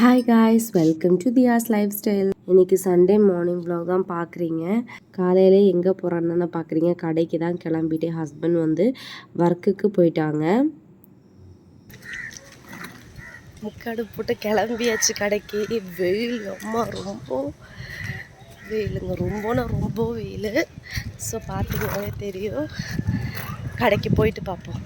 Hi guys welcome to Thiya's lifestyle இன்னைக்கு Sunday morning vlog தான் பார்க்குறீங்க. காலையிலே எங்கே போகிறான்னு பார்க்குறீங்க. கடைக்கு தான் கிளம்பிட்டு ஹஸ்பண்ட் வந்து ஒர்க்குக்கு போயிட்டாங்க. முக்காடு போட்டு கிளம்பியாச்சு கடைக்கு. வெயில் அம்மா ரொம்ப வெயிலுங்க. ரொம்பனா ரொம்ப வெயில். ஸோ பார்த்துக்கவே தெரியும். கடைக்கு போயிட்டு பார்ப்போம்.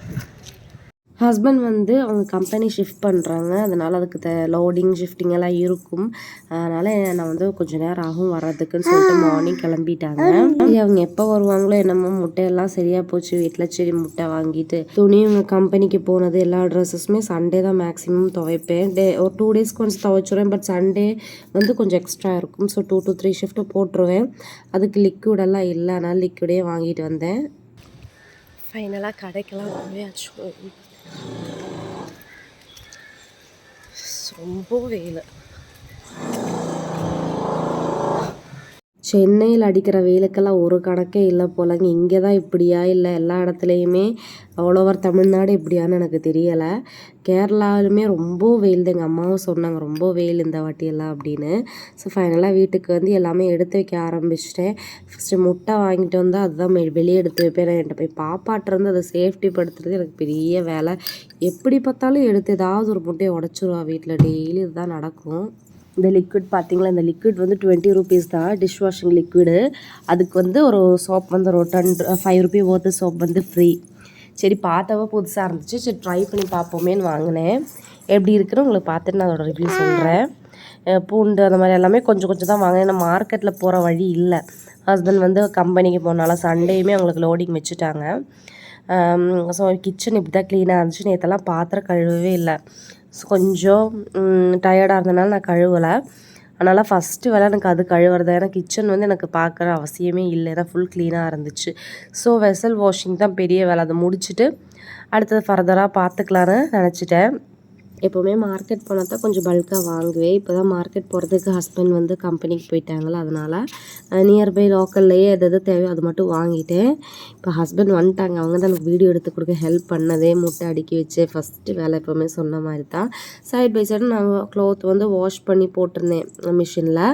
ஹஸ்பண்ட் வந்து அவங்க கம்பெனி ஷிஃப்ட் பண்ணுறாங்க அதனால் அதுக்கு த லோடிங் ஷிஃப்டிங் எல்லாம் இருக்கும். அதனால் நான் வந்து கொஞ்சம் நேரம் ஆகும் வர்றதுக்குன்னு சொல்லிட்டு மார்னிங் கிளம்பிட்டாங்க. அவங்க எப்போ வருவாங்களோ என்னமோ முட்டையெல்லாம் சரியாக போச்சு. வீட்டில் சரி முட்டை வாங்கிட்டு துணி கம்பெனிக்கு போனது எல்லா ட்ரெஸ்ஸஸுமே சண்டே தான் மேக்ஸிமம் துவைப்பேன். டே ஒரு டூ டேஸ்க்கு கொஞ்சம் துவைச்சிருவேன். பட் சண்டே வந்து கொஞ்சம் எக்ஸ்ட்ரா இருக்கும். So two to three shift போட்டுருவேன். அதுக்கு லிக்விடெல்லாம் இல்லை. அதனால் லிக்விடே வாங்கிட்டு வந்தேன். ஃபைனலாக கடைக்கெல்லாம் போயாச்சு. ரொம்ப வெயில் சென்னையில் அடிக்கிற வெயிலுக்கெல்லாம் ஒரு கணக்கே இல்லை போலங்க. இங்கே தான் இப்படியா இல்லை? எல்லா இடத்துலையுமே ஆல் ஓவர் தமிழ்நாடு இப்படியான்னு எனக்கு தெரியலை. கேரளாவிலுமே ரொம்ப வெயில் தான் எங்கள் அம்மாவும் சொன்னாங்க ரொம்ப வெயில் இந்த வாட்டியெல்லாம் அப்படின்னு. ஸோ ஃபைனலாக வீட்டுக்கு வந்து எல்லாமே எடுத்து வைக்க ஆரம்பிச்சிட்டேன். ஃபஸ்ட்டு முட்டை வாங்கிட்டு வந்தால் அதுதான் வெளியே எடுத்து வைப்பேன். நான் என்கிட்ட போய் பாப்பாட்டிருந்து அதை சேஃப்டி படுத்துறது எனக்கு பெரிய வேலை. எப்படி பார்த்தாலும் எடுத்து ஏதாவது ஒரு முட்டையை உடச்சிருவா வீட்டில். டெய்லி இதுதான் நடக்கும். இந்த லிக்விட் பார்த்தீங்களா இந்த லிக்விட் வந்து டுவெண்ட்டி ருபீஸ் தான். டிஷ் வாஷிங் லிக்விடு அதுக்கு வந்து ஒரு சோப் வந்து ஒரு ten five rupee worth soap வந்து ஃப்ரீ சரி பார்த்தவ புதுசாக இருந்துச்சு. சரி ட்ரை பண்ணி பார்ப்போமேன்னு வாங்கினேன். எப்படி இருக்குன்னு உங்களுக்கு பார்த்துட்டு நான் அதோட ரிவ்யூ சொல்கிறேன் பூண்டு அந்த மாதிரி எல்லாமே கொஞ்சம் கொஞ்சம் தான் வாங்கினேன். ஏன்னா மார்க்கெட்டில் போகிற வழி இல்லை. ஹஸ்பண்ட் வந்து கம்பெனிக்கு போனால சண்டேயுமே அவங்களுக்கு லோடிங் வச்சுட்டாங்க. ஸோ கிச்சன் இப்படி தான் க்ளீனாக இருந்துச்சு. நேற்றெல்லாம் பாத்திரம் கழுவவே இல்லை. கொஞ்சம் டயர்டாக இருந்தனால நான் கழுவலை. அதனால் ஃபஸ்ட்டு வேலை எனக்கு அது கழுவுறது ஏன்னா கிச்சன் வந்து எனக்கு பார்க்குற அவசியமே இல்லை. ஏன்னா ஃபுல் க்ளீனாக இருந்துச்சு. ஸோ வெசல் வாஷிங் தான் பெரிய வேலை. அதை முடிச்சுட்டு அடுத்தது ஃபர்தராக பார்த்துக்கலான்னு நினச்சிட்டேன். எப்போவுமே மார்க்கெட் போனால் தான் கொஞ்சம் பல்காக வாங்குவேன். இப்போ தான் மார்க்கெட் போகிறதுக்கு ஹஸ்பண்ட் வந்து கம்பெனிக்கு போயிட்டாங்களா அதனால் நியர்பை லோக்கல்லையே எது எது தேவையோ அது மட்டும் வாங்கிட்டேன். இப்போ ஹஸ்பண்ட் வந்துட்டாங்க அவங்க தான் எனக்கு வீடியோ எடுத்து கொடுக்க ஹெல்ப் பண்ணதே முட்டை அடுக்கி வச்சு ஃபஸ்ட்டு வேலை எப்போவுமே சொன்ன மாதிரி தான் சைட் பை சைடு நான் க்ளோத் வந்து வாஷ் பண்ணி போட்டிருந்தேன் மிஷினில்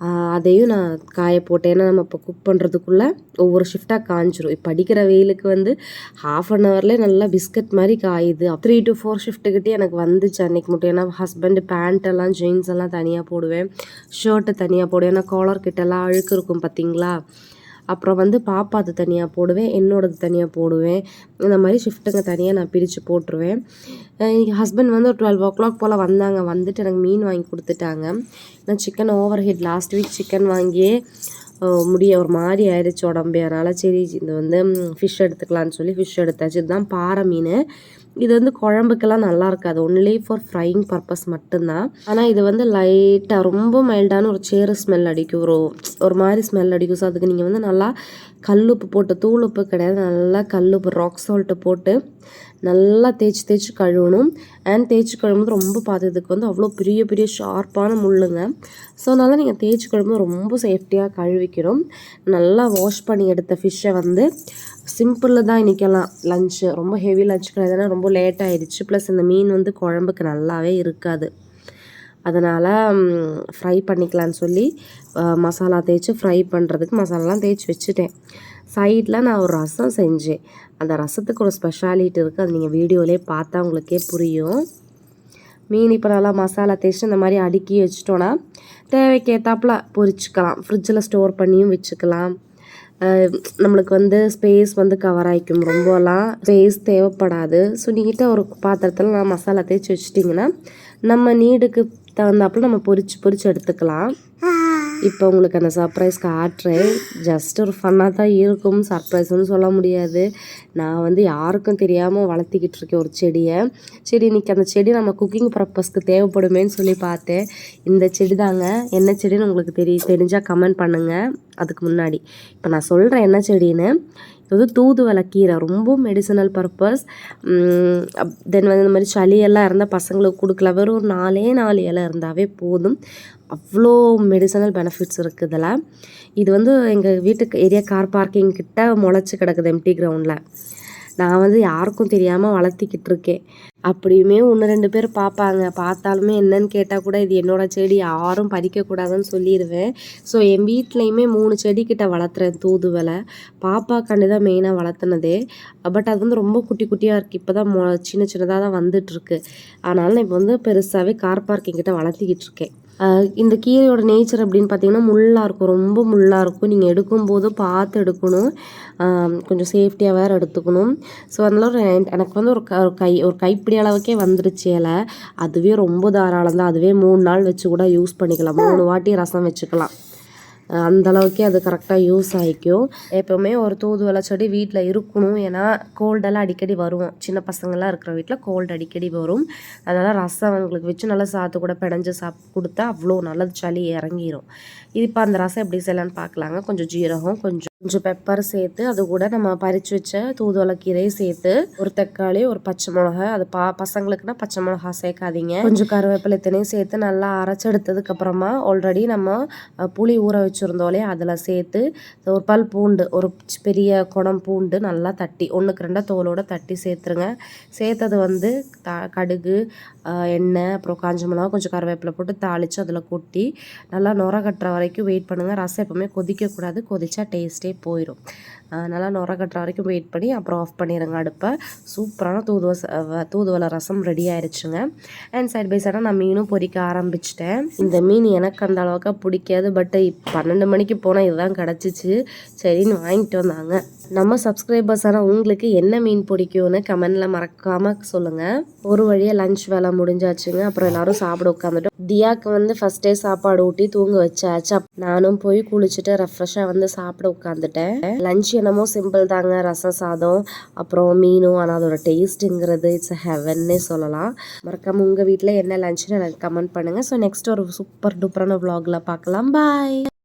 அதையும் நான் காய போட்டேன். ஏன்னா நம்ம இப்போ குக் பண்ணுறதுக்குள்ளே ஒவ்வொரு ஷிஃப்டாக காஞ்சிரும். இப்போ அடிக்கிற வெயிலுக்கு வந்து ஹாஃப் அன் ஹவர்லேயே நல்லா பிஸ்கட் மாதிரி காயுது. த்ரீ டு ஃபோர் ஷிஃப்ட்டுக்கிட்டே எனக்கு வந்துச்சு அன்னைக்கு மட்டும். ஏன்னா ஹஸ்பண்டு பேண்ட் எல்லாம் ஜீன்ஸ் எல்லாம் தனியாக போடுவேன். ஷர்ட்டு தனியாக போடுவேன். ஏன்னா காலர் கிட்டெல்லாம் அழுக்கு இருக்கும் பார்த்தீங்களா அப்புறம் வந்து பாப்பாது தனியாக போடுவேன் என்னோடது தனியாக போடுவேன். இந்த மாதிரி ஷிஃப்ட்டுங்க தனியாக நான் பிரித்து போட்டுருவேன். எங்கள் ஹஸ்பண்ட் வந்து ஒரு டுவெல் ஓ கிளாக் போல் வந்தாங்க. வந்துட்டு எனக்கு மீன் வாங்கி கொடுத்துட்டாங்க. நான் chicken over head last week chicken வாங்கியே முடிய ஒரு மாதிரி ஆயிடுச்சு உடம்பு. அதனால் சரி இது வந்து ஃபிஷ் எடுத்துக்கலான்னு சொல்லி ஃபிஷ் எடுத்தாச்சு. இதுதான் பாறை மீன். இது வந்து குழம்புக்கெல்லாம் நல்லா இருக்காது. ஒன்லி ஃபார் ஃப்ரைங் பர்பஸ் மட்டும்தான். ஆனால் இது வந்து லைட்டாக ரொம்ப மைல்டான ஒரு சேரு ஸ்மெல் அடிக்கும். ஒரு ஒரு மாதிரி ஸ்மெல் அடிக்கும். ஸோ அதுக்கு நீங்கள் வந்து நல்லா கல்லுப்பு போட்டு தூள் உப்பு கிடையாது. நல்லா கல்லுப்பு ராக் சால்ட்டு போட்டு நல்லா தேய்ச்சி தேய்ச்சி கழுவணும். அண்ட் தேய்ச்சி கழுவும்போது ரொம்ப பார்த்ததுக்கு வந்து அவ்வளோ பெரிய பெரிய ஷார்ப்பான முள்ளுங்க. ஸோ அதனால் நீங்கள் தேய்ச்சி கழுவும்போது ரொம்ப சேஃப்டியாக கழுவிக்கிறோம் நல்லா வாஷ் பண்ணி எடுத்த ஃபிஷ்ஷை வந்து சிம்பிளில் தான் இன்றைக்கெல்லாம் லஞ்சு ரொம்ப ஹெவி லஞ்ச் கிடையாதுன்னா ரொம்ப லேட் ஆயிடுச்சு. ப்ளஸ் இந்த மீன் வந்து குழம்புக்கு நல்லாவே இருக்காது. அதனால் ஃப்ரை பண்ணிக்கலான்னு சொல்லி மசாலா தேய்ச்சி ஃப்ரை பண்ணுறதுக்கு மசாலாலாம் தேய்ச்சி வச்சுட்டேன். சைடில் நான் ஒரு ரசம் செஞ்சேன். அந்த ரசத்துக்கு ஒரு ஸ்பெஷாலிட்டி இருக்குது அது நீங்கள் வீடியோவிலே பார்த்தா உங்களுக்கே புரியும். மீன் இப்போ நல்லா மசாலா தேய்ச்சி இந்த மாதிரி அடுக்கி வச்சிட்டோன்னா தேவைக்கேற்றாப்புல பொரிச்சுக்கலாம். ஃப்ரிட்ஜில் ஸ்டோர் பண்ணியும் வச்சுக்கலாம். நம்மளுக்கு வந்து ஸ்பேஸ் வந்து கவர் ஆகிக்கும் ரொம்பலாம். ஸ்பேஸ் தேவைப்படாது. ஸோ நீட்டாக ஒரு பாத்திரத்தில் நான் மசாலா தேய்ச்சி வச்சிட்டிங்கன்னா நம்ம நீடுக்கு தகுந்தாப்புல நம்ம பொரிச்சு பொரிச்சு எடுத்துக்கலாம். இப்போ உங்களுக்கு அந்த சர்ப்ரைஸ் காட்டுறேன். ஜஸ்ட் ஒரு ஃபன்னாக தான் இருக்கும். சர்ப்ரைஸ்னு சொல்ல முடியாது. நான் வந்து யாருக்கும் தெரியாமல் வளர்த்திக்கிட்டு இருக்கேன் ஒரு செடியை. சரி இன்னைக்கு அந்த செடி நம்ம குக்கிங் பர்பஸ்க்கு தேவைப்படுமேன்னு சொல்லி பார்த்தேன். இந்த செடி தாங்க. என்ன செடின்னு உங்களுக்கு தெரிய தெரிஞ்சால் கமெண்ட் பண்ணுங்கள் அதுக்கு முன்னாடி. இப்போ நான் சொல்கிறேன் என்ன செடின்னு. இது வந்து தூதுவளை கீரை. ரொம்ப மெடிசனல் பர்பஸ் தென் வந்து இந்த மாதிரி சளியெல்லாம் இருந்தால் பசங்களுக்கு கொடுக்கல வெறும் ஒரு நாலே நாலு இலை இருந்தாவே போதும். அவ்வளோ மெடிசனல் பெனிஃபிட்ஸ் இருக்குது இதில். இது வந்து எங்கள் வீட்டுக்கு ஏரியா கார் பார்க்கிங் கிட்ட முளைச்சி கிடக்குது எம்டி கிரவுண்டில் நான் வந்து யாருக்கும் தெரியாமல் வளர்த்திக்கிட்டு இருக்கேன். அப்படியுமே ஒன்று ரெண்டு பேர் பார்ப்பாங்க. பார்த்தாலுமே என்னன்னு கேட்டால் கூட இது என்னோடய செடி யாரும் பறிக்கக்கூடாதுன்னு சொல்லிடுவேன் ஸோ என் வீட்லேயுமே மூணு செடிக்கிட்ட வளர்த்துறேன் தூதுவலை பாப்பா கண்டு தான் மெயினாக வளர்த்துனதே. பட் அது வந்து ரொம்ப குட்டி குட்டியாக இருக்குது இப்போ தான் மொ சின்ன சின்னதாக தான் வந்துட்டுருக்கு அதனால நான் இப்போ வந்து பெருசாகவே கார் பார்க்கிங் கிட்ட வளர்த்திக்கிட்டு இருக்கேன். இந்த கீரையோட நேச்சர் அப்படின்னு பார்த்தீங்கன்னா முள்ளாக இருக்கும். ரொம்ப முள்ளாக இருக்கும். நீங்கள் எடுக்கும்போது பார்த்து எடுக்கணும். கொஞ்சம் சேஃப்டியாக வேறு எடுத்துக்கணும். ஸோ அதனால் ஒரு எனக்கு வந்து ஒரு க- ஒரு கை ஒரு கைப்பிடி அளவுக்கே வந்துருச்சு இலை. அதுவே ரொம்ப தாராளம் தான் அதுவே மூணு நாள் வச்சு கூட யூஸ் பண்ணிக்கலாம். மூணு வாட்டி ரசம் வச்சுக்கலாம். அஹ் அந்த அது கரெக்டாக யூஸ் ஆகிக்கும் எப்போவுமே ஒரு தூதுவளை செடி வீட்டில் இருக்கணும். ஏன்னா கோல்டெல்லாம் அடிக்கடி வரும். சின்ன பசங்கள்லாம் இருக்கிற வீட்டில் கோல்டு அடிக்கடி வரும். அதனால் ரசம் அவங்களுக்கு வச்சு நல்லா சாத்து கூட பிணைஞ்சு சாப் கொடுத்தா அவ்வளோ நல்லது சளி இறங்கிரும். இது இப்போ அந்த ரசம் எப்படி செய்யலான்னு பார்க்கலாங்க கொஞ்சம் ஜீரகம் கொஞ்சம் கொஞ்சம் பெப்பர் சேர்த்து அது கூட நம்ம பறித்து வச்ச தூதுவளை சேர்த்து ஒரு தக்காளி ஒரு பச்சை மிளகாய் அது பா பசங்களுக்குன்னா பச்சை மிளகா சேர்க்காதீங்க. கொஞ்சம் கருவேப்பிலை தினையும் சேர்த்து நல்லா அரைச்செடுத்ததுக்கு அப்புறமா ஆல்ரெடி நம்ம புளி ஊற வச்சுருந்தோலே அதில் சேர்த்து ஒரு பல் பூண்டு ஒரு பெரிய குடம் பூண்டு நல்லா தட்டி ஒன்றுக்கு ரெண்டாக தோலோட தட்டி சேர்த்துருங்க. சேர்த்தது வந்து த கடுகு எண்ணெய் அப்புறம் காஞ்ச மிளகா கொஞ்சம் கருவேப்பிலை போட்டு தாளித்து அதில் கொட்டி நல்லா நுர கட்டுற வரைக்கும் வெயிட் பண்ணுங்கள் ரசம் எப்பவுமே கொதிக்கக்கூடாது. கொதிச்சா டேஸ்ட் போயிடும். அதனால் நல்லா நுர கட்டுற வரைக்கும் வெயிட் பண்ணி அப்புறம் ஆஃப் பண்ணிடுங்க அடுப்பை. சூப்பரான தூதுவ ச- வ- தூதுவளை ரசம் ரெடி ஆயிடுச்சுங்க அண்ட் சைட் பை சைடாக நான் மீனும் பொரிக்க ஆரம்பிச்சிட்டேன். இந்த மீன் எனக்கு அந்த அளவுக்கு பிடிக்காது பட் பன்னெண்டு மணிக்கு போனால் இதுதான் கிடச்சிச்சு. சரின்னு வாங்கிட்டு வந்தாங்க. நம்ம சப்ஸ்கிரைபர்ஸான ஆனால் உங்களுக்கு என்ன மீன் பிடிக்கும்னு கமெண்டில் மறக்காமல் சொல்லுங்கள் ஒரு வழியாக லஞ்ச் வேலை முடிஞ்சாச்சுங்க. அப்புறம் எல்லாரும் சாப்பிட உட்காந்துட்டோம் தியாக்கு வந்து ஃபஸ்ட்டே சாப்பாடு ஊட்டி தூங்க வச்சாச்சு. நானும் போய் குளிச்சுட்டு ரெஃப்ரெஷ்ஷாக வந்து சாப்பிட உட்காந்துட்டேன் லஞ்ச் என்னமோ சிம்பிள் தாங்க. ரசம் சாதம் அப்புறம் மீனும். ஆனால் அதோட டேஸ்ட்டுங்கிறது இட்ஸ் ஹெவன்னே சொல்லலாம். மறக்காமல் உங்கள் வீட்டில் என்ன லஞ்சுன்னு எனக்கு கமெண்ட் பண்ணுங்கள் ஸோ நெக்ஸ்ட் ஒரு சூப்பர் டூப்பரான vlogல பார்க்கலாம். பாய்